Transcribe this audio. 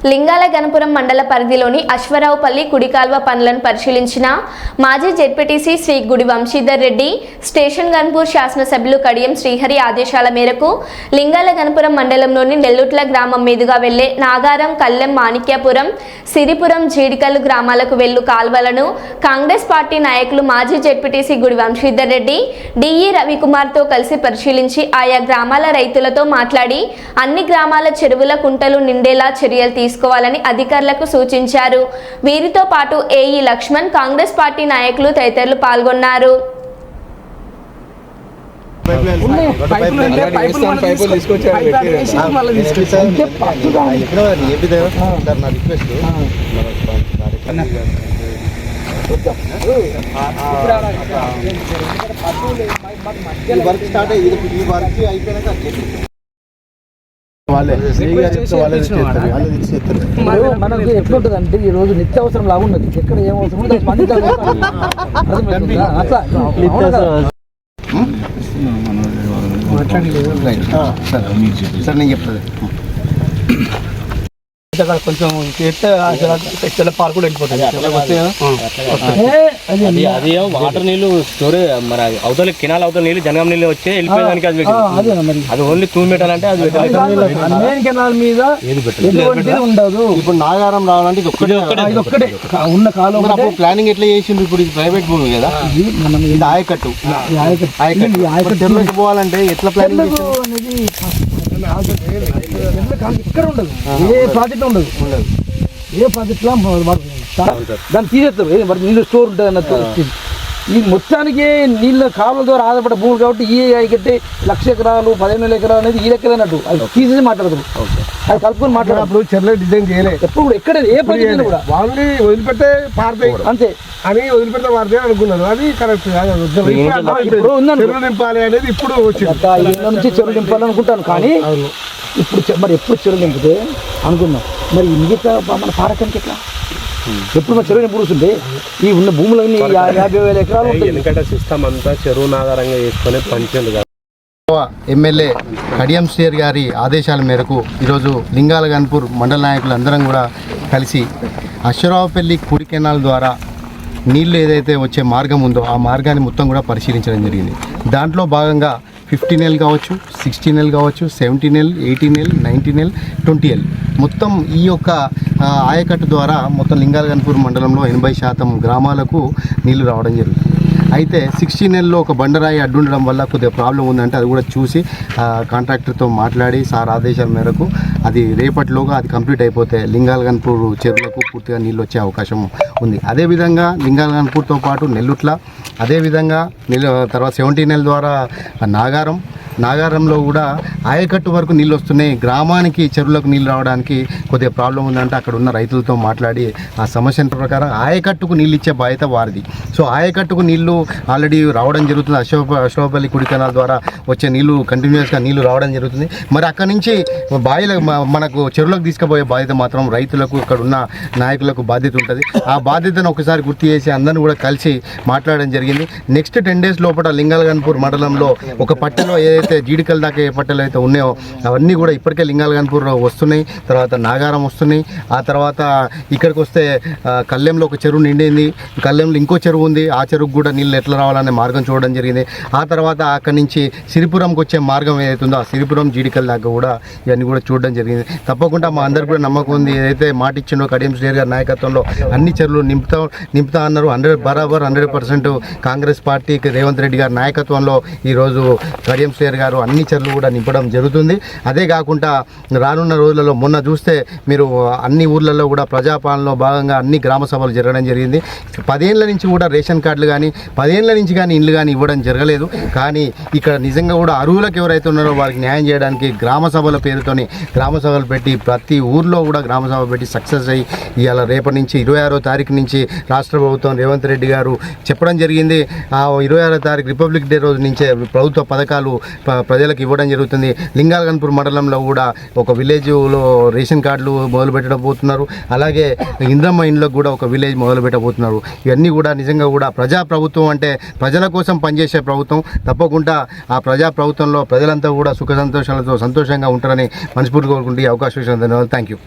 లింగాల గణపురం మండల పరిధిలోని అశ్వరావుపల్లి కుడికాల్వ పనులను పరిశీలించిన మాజీ జెడ్పీటీసీ శ్రీ గుడి వంశీధర్ రెడ్డి స్టేషన్ గన్పూర్ శాసనసభ్యులు కడియం శ్రీహరి ఆదేశాల మేరకు లింగాల గణపురం మండలంలోని నెల్లుట్ల గ్రామం మీదుగా వెళ్ళే నాగారం కల్లెం మాణిక్యాపురం సిరిపురం జీడికల్లు గ్రామాలకు వెళ్ళు కాల్వలను కాంగ్రెస్ పార్టీ నాయకులు మాజీ జెడ్పీటీసీ గుడి వంశీధర్ రెడ్డి డిఈ రవికుమార్తో కలిసి పరిశీలించి ఆయా గ్రామాల రైతులతో మాట్లాడి అన్ని గ్రామాల చెరువుల కుంటలు నిండేలా చర్యలు తీసుకోవాలని అధికారులకు సూచించారు వీరితో పాటు ఏఈ లక్ష్మణ్ కాంగ్రెస్ పార్టీ నాయకులు తదితరులు పాల్గొన్నారు ఉన్నాయి. వర్క్ స్టార్ట్ అయ్యి ఈ వర్క్ అయిపోయినాక మనకు ఎట్లుంటది అంటే ఈ రోజు నిత్యావసరం లాగా ఉన్నది. ఎక్కడ ఏం అవసరం? అట్లా? సార్ నేను చెప్తాను ఇక్కడ కొంచెం చేస్తే తెల్ల పార్క్ కూడా వెళ్ళిపోతుంది అది వాటర్ నీళ్ళు స్టోరేజ్ మన అవతల కెనాల్ అవతల నీళ్ళు జనగం నీళ్ళు వచ్చే వెళ్ళిపోయేదానికి అది మరి? అది ఓన్లీ టూ మీటర్ అంటే అది. మెయిన్ కెనాల్ మీద ఉండదు. ఇప్పుడు నాగారం రావాలంటే ఇది ఒక్కటే ఉన్న కాలం మరి. అప్పుడు ప్లానింగ్ ఎట్లా చేసిండ్రు? ఇప్పుడు ఇది ప్రైవేట్ భూమి కదా. ఇది మనం ఇది ఆయకట్టు. ఆయకట్టు. ఆయకట్టు. పోవాలంటే ఎట్లా ప్లానింగ్ అనేది ఇక్కడ ఉండదు ఏ ప్రాజెక్ట్ ఉండదు. ఏ ప్రాజెక్ట్లో వాడు దాన్ని తీసేస్తారు. ఏ నీళ్ళు స్టోర్ ఉంటుంది అన్నట్టు ఈ మొత్తానికి నీళ్ళ కాలువల ద్వారా ఆధారపడే భూములు కాబట్టి ఈ కట్టి లక్ష ఎకరాలు పదిహేను వేల ఎకరాలు అనేది ఈ లెక్కలు అన్నట్టు. అది తీసేసి మాట్లాడతారు అది కలుపుకొని మాట్లాడప్పుడు అప్పుడు చెర్ల డిజైన్ చేయలే. ఎప్పుడు కూడా ఎక్కడ ఏ ప్రాజెక్ట్ కూడా. వాళ్ళని వదిలిపెట్టే పారతాయి అంతే. అని వదిలిపెడితే పారతాయి అనుకున్నాను. అది కరెక్ట్ ఇప్పుడు. చెరువు నింపాలి అనేది ఇప్పుడు వచ్చింది. నుంచి చెరువు నింపాలనుకుంటాను కానీ ఇప్పుడు మరి ఎప్పుడు చెరువు నింపితే అనుకుందాం మరి మిగతా ప- మన పారకానికి ఎట్లా? ఎప్పుడు మన చెరువు నింపుడుతుంటే ఈ ఉన్న భూములన్నీ యాభై వేల ఎకరాలు ఎందుకంటే సిస్టమ్ అంతా చెరువు ఆధారంగా చేసుకుని పంచింది కదా. ఎమ్మెల్యే కడియం శ్రీయర్ గారి ఆదేశాల మేరకు ఈరోజు లింగాల గన్పూర్ మండల నాయకులు అందరం కూడా కలిసి అశ్వరావుపల్లి కుడి కెనాల్ ద్వారా నీళ్ళు ఏదైతే వచ్చే మార్గం ఉందో ఆ మార్గాన్ని మొత్తం కూడా పరిశీలించడం జరిగింది. దాంట్లో భాగంగా ఫిఫ్టీన్ ఎల్ కావచ్చు సిక్స్టీన్ ఎల్ కావచ్చు seventeen L eighteen L nineteen L twenty L మొత్తం ఈ యొక్క ఆయకట్టు ద్వారా మొత్తం లింగాలగన్పూర్ మండలంలో ఎనభై శాతం గ్రామాలకు నీళ్ళు రావడం జరుగుతుంది. అయితే సిక్స్టీన్ నెలలో ఒక బండరాయి అడ్డుండడం వల్ల కొద్దిగా ప్రాబ్లం ఉందంటే అది కూడా చూసి కాంట్రాక్టర్తో మాట్లాడి సార్ ఆదేశాల మేరకు అది రేపటిలోగా అది కంప్లీట్ అయిపోతే లింగాలగన్పూర్ చెరువులకు పూర్తిగా నీళ్ళు వచ్చే అవకాశం ఉంది. అదేవిధంగా లింగాలగన్పూర్తో పాటు నెల్లుట్ల అదేవిధంగా నెల తర్వాత సెవెంటీ నెల ద్వారా నాగారం నాగారంలో కూడా ఆయకట్టు వరకు నీళ్ళు వస్తున్నాయి. గ్రామానికి చెరువులకు నీళ్ళు రావడానికి కొద్దిగా ప్రాబ్లం ఉందంటే. అక్కడ ఉన్న రైతులతో మాట్లాడి ఆ సమస్య ప్రకారం ఆయకట్టుకు నీళ్ళు ఇచ్చే బాధ్యత వారిది. సో ఆయకట్టుకు నీళ్ళు ఆల్రెడీ రావడం జరుగుతుంది. అశోక అశోకపల్లి కుడి కెనాల్ ద్వారా వచ్చే నీళ్ళు కంటిన్యూస్గా నీళ్ళు రావడం జరుగుతుంది. మరి అక్కడ నుంచి బావిల మనకు చెరువులకు తీసుకుపోయే బాధ్యత మాత్రం రైతులకు ఇక్కడ ఉన్న నాయకులకు బాధ్యత ఉంటుంది. ఆ బాధ్యతను ఒకసారి గుర్తు చేసి అందరిని కూడా కలిసి మాట్లాడడం జరిగింది. నెక్స్ట్ టెన్ డేస్ లోపల లింగాలగన్పూర్ మండలంలో ఒక పట్టెలో ఏదైతే జీడికల్ దాకా ఏ పట్టలు అయితే ఉన్నాయో అవన్నీ కూడా ఇప్పటికే లింగాలగన్పూర్ వస్తున్నాయి. తర్వాత నాగారం వస్తున్నాయి. ఆ తర్వాత ఇక్కడికి వస్తే కల్లెంలో ఒక చెరువు నిండింది. కల్లెంలో ఇంకో చెరువు ఉంది. ఆ చెరువుకు కూడా నీళ్ళు ఎట్లా రావాలనే మార్గం చూడడం జరిగింది. ఆ తర్వాత అక్కడి నుంచి సిరిపురంకి వచ్చే మార్గం ఏదైతే ఉందో ఆ సిరిపురం జీడికల్ దాకా కూడా ఇవన్నీ కూడా చూడడం జరిగింది. తప్పకుండా మా అందరికి కూడా నమ్మకం ఉంది. ఏదైతే మాట ఇచ్చిండో కడియం శ్రీహరి గారి నాయకత్వంలో అన్ని చెరువులు నింపుతా నింపుతా అన్నారు. హండ్రెడ్ బరాబర్ హండ్రెడ్ పర్సెంట్ కాంగ్రెస్ పార్టీకి రేవంత్ రెడ్డి గారి నాయకత్వంలో ఈరోజు కడియం శ్రీహరి గారు అన్ని చర్లు కూడా నింపడం జరుగుతుంది. అదే కాకుండా రానున్న రోజులలో మొన్న చూస్తే మీరు అన్ని ఊర్లలో కూడా ప్రజాపాలనలో భాగంగా అన్ని గ్రామ సభలు జరగడం జరిగింది. పదేళ్ళ నుంచి కూడా రేషన్ కార్డులు కానీ పదేళ్ళ నుంచి కానీ ఇండ్లు కానీ ఇవ్వడం జరగలేదు. కానీ ఇక్కడ నిజంగా కూడా అరువులకు ఎవరైతే ఉన్నారో వారికి న్యాయం చేయడానికి గ్రామ సభల పేరుతోని గ్రామ సభలు పెట్టి ప్రతి ఊర్లో కూడా గ్రామ సభ పెట్టి సక్సెస్ అయ్యి ఇవాళ రేపటి నుంచి ఇరవై ఆరో తారీఖు నుంచి రాష్ట్ర ప్రభుత్వం రేవంత్ రెడ్డి గారు చెప్పడం జరిగింది. ఇరవై ఆరో తారీఖు రిపబ్లిక్ డే రోజు నుంచే ప్రభుత్వ పథకాలు ప్రజలకు ఇవ్వడం జరుగుతుంది. లింగాలగన్పూర్ మండలంలో కూడా ఒక విలేజ్లో రేషన్ కార్డులు మొదలు పెట్టబోతున్నారు. అలాగే ఇంద్రమ్మ ఇండ్లకు కూడా ఒక విలేజ్ మొదలు పెట్టబోతున్నారు. ఇవన్నీ కూడా నిజంగా కూడా ప్రజా ప్రభుత్వం అంటే ప్రజల కోసం పనిచేసే ప్రభుత్వం. తప్పకుండా ఆ ప్రజా ప్రభుత్వంలో ప్రజలంతా కూడా సుఖ సంతోషాలతో సంతోషంగా ఉంటారని మనస్ఫూర్తి కోరుకుంటే అవకాశం ఇచ్చిన ధన్యవాదాలు. Thank you